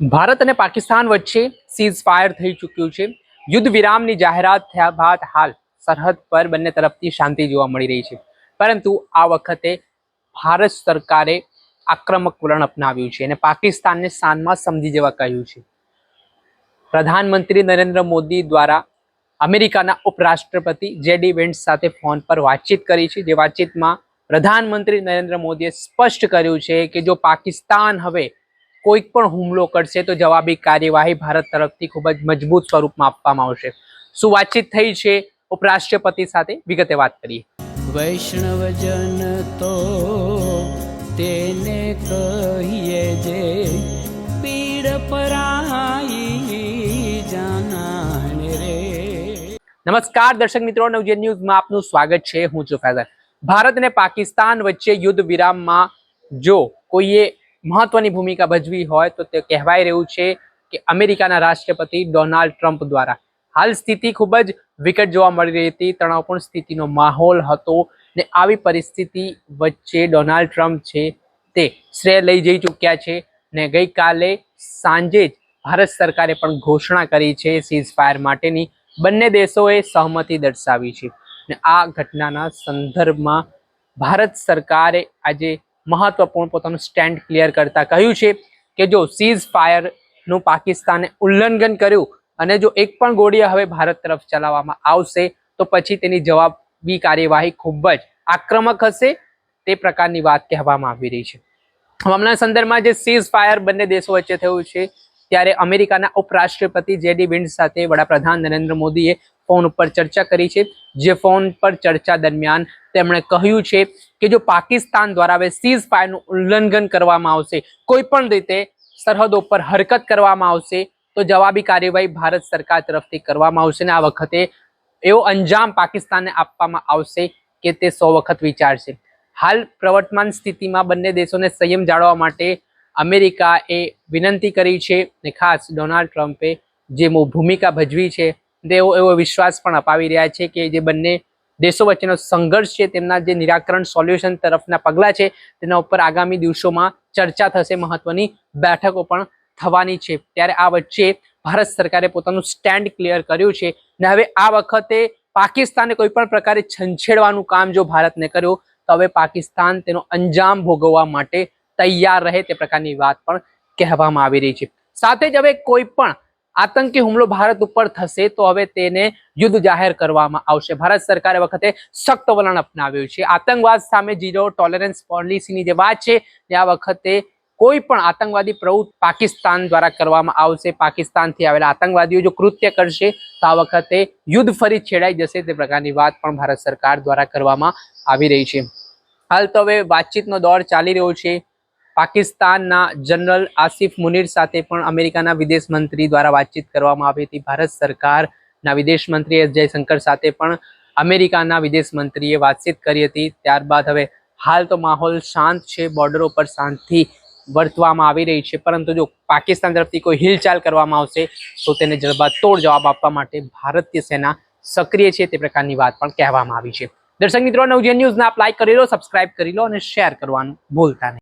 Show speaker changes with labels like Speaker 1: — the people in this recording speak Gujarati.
Speaker 1: ભારત અને પાકિસ્તાન વચ્ચે સીઝ ફાયર થઈ ચૂક્યું છે. યુદ્ધ વિરામની જાહેરાત થયા બાદ હાલ સરહદ પર બંને તરફથી શાંતિ જોવા મળી રહી છે. પરંતુ આ વખતે ભારત સરકારે આક્રમક વલણ અપનાવ્યું છે અને પાકિસ્તાનને શાનમાં સમજી જવા કહ્યું છે. પ્રધાનમંત્રી નરેન્દ્ર મોદી દ્વારા અમેરિકાના ઉપરાષ્ટ્રપતિ જેડી વેન્સ સાથે ફોન પર વાતચીત કરી છે. જે વાતચીતમાં પ્રધાનમંત્રી નરેન્દ્ર મોદીએ સ્પષ્ટ કર્યું છે કે જો પાકિસ્તાન હવે કોઈક પણ હુમલો કરશે તો જવાબી કાર્યવાહી ભારત તરફથી ખૂબ જ મજબૂત સ્વરૂપમાં આપવામાં આવશે. શું વાતચીત થઈ છે ઉપરાષ્ટ્રપતિ સાથે? વિગતે વાત કરીએ.
Speaker 2: વૈષ્ણવજન તો તેને કહીએ જે પીડ પરાઈ જાનાને રે.
Speaker 1: નમસ્કાર દર્શક મિત્રો નવજે ન્યૂઝમાં આપનું સ્વાગત છે. હું છું ફૈઝર ભારત અને પાકિસ્તાન વચ્ચે યુદ્ધ વિરામમાં જો કોઈએ મહત્વની ભૂમિકા ભજવી હોય તો તે કહેવાય રહ્યું છે કે અમેરિકાના રાષ્ટ્રપતિ ડોનાલ્ડ ટ્રમ્પ દ્વારા. હાલ સ્થિતિ ખૂબ જ વિકટ જોવા મળી રહી હતી, તણાવપૂર્ણ સ્થિતિનો માહોલ હતો ને આવી પરિસ્થિતિ વચ્ચે ડોનાલ્ડ ટ્રમ્પ છે તે શ્રેય લઈ જઈ ચૂક્યા છે ને ગઈકાલે સાંજે જ ભારત સરકારે પણ ઘોષણા કરી છે સીઝ ફાયર માટેની. બંને દેશોએ સહમતિ દર્શાવી છે ને આ ઘટનાના સંદર્ભમાં ભારત સરકારે આજે મહત્વપૂર્ણ પોતાનું સ્ટેન્ડ ક્લિયર કરતા કહ્યું છે કે જો સીઝ ફાયરનું પાકિસ્તાને ઉલ્લંઘન કર્યું અને જો એક પણ ગોળી હવે ભારત તરફ ચલાવવામાં આવશે, તો પછી તેની જવાબી કાર્યવાહી ખૂબ જ આક્રમક હશે તે પ્રકારની વાત કહેવામાં આવી રહી છે. હમણાં સંદર્ભમાં જે સીઝ ફાયર બંને દેશો વચ્ચે થયું છે, ત્યારે અમેરિકાના ઉપરાષ્ટ્રપતિ જેડી વિન્ડ સાથે વડાપ્રધાન નરેન્દ્ર મોદીએ ફોન ઉપર ચર્ચા કરી છે. જે ફોન પર ચર્ચા દરમિયાન તેમણે કહ્યું છે કે જો પાકિસ્તાન દ્વારા હવે સીઝ ફાયરનું ઉલ્લંઘન કરવામાં આવશે કોઈ પણ રીતે સરહદો પર હરકત કરવામાં આવશે, તો જવાબી કાર્યવાહી ભારત સરકાર તરફથી કરવામાં આવશે ને આ વખતે એવો અંજામ પાકિસ્તાનને આપવામાં આવશે કે તે સો વખત વિચારશે. હાલ પ્રવર્તમાન સ્થિતિમાં બંને દેશોને સંયમ જાળવવા માટે અમેરિકાએ વિનંતી કરી છે ને ખાસ ડોનાલ્ડ ટ્રમ્પે જે ભૂમિકા ભજવી છે તેઓ એવો વિશ્વાસ પણ અપાવી રહ્યા છે કે જે બંને દેશો વચ્ચેનો સંઘર્ષ છે, તેમના જે નિરાકરણ સોલ્યુશન તરફના પગલાં છે, તેના ઉપર આગામી દિવસોમાં ચર્ચા થશે, મહત્વની બેઠકો પણ થવાની છે. ત્યારે આ વચ્ચે ભારત સરકારે પોતાનું સ્ટેન્ડ ક્લિયર કર્યું છે ને હવે આ વખતે પાકિસ્તાને કોઈ પણ પ્રકારે છંછેડવાનું કામ જો ભારતને કર્યું, તો હવે પાકિસ્તાન તેનો અંજામ ભોગવવા માટે તૈયાર રહે તે પ્રકારની વાત પણ કહેવામાં આવી રહી છે. સાથે જ હવે કોઈ પણ આતંકી હુમલો ભારત ઉપર થશે તો હવે તેને યુદ્ધ જાહેર કરવામાં આવશે. ભારત સરકારે વખતે સખ્ત વલણ અપનાવ્યું છે. આતંકવાદ સામે ઝીરો ટોલરન્સ પોલિસીની જે વાત છે તે આ વખતે કોઈ પણ આતંકવાદી પ્રવૃત્તિ પાકિસ્તાન દ્વારા કરવામાં આવશે. પાકિસ્તાનથી આવેલા આતંકવાદીઓ જો કૃત્ય કરશે, તો આ વખતે યુદ્ધ ફરી છેડાઈ જશે. તે પ્રકારની વાત પણ ભારત સરકાર દ્વારા કરવામાં આવી રહી છે. હાલ તો હવે વાતચીતનો દોર ચાલી રહ્યો છે. પાકિસ્તાનના જનરલ આસિફ મુનીર સાથે પણ અમેરિકાના વિદેશ મંત્રી દ્વારા વાતચીત કરવામાં આવી હતી. ભારત સરકારના વિદેશ મંત્રી એસ જયશંકર સાથે પણ અમેરિકાના વિદેશ મંત્રીએ વાતચીત કરી હતી. ત્યારબાદ હવે હાલ તો માહોલ શાંત છે બોર્ડરો પર શાંતિ વર્તવામાં આવી રહી છે. પરંતુ જો પાકિસ્તાન તરફથી કોઈ હિલચાલ કરવામાં આવશે, તો તેને જડબાતોડ જવાબ આપવા માટે ભારતીય સેના સક્રિય છે તે પ્રકારની વાત પણ કહેવામાં આવી છે. દર્શક મિત્રો, નવજીવન ન્યૂઝને આપ લાઇક કરી લો સબસ્ક્રાઇબ કરી લો અને શેર કરવાનું ભૂલતા નહીં.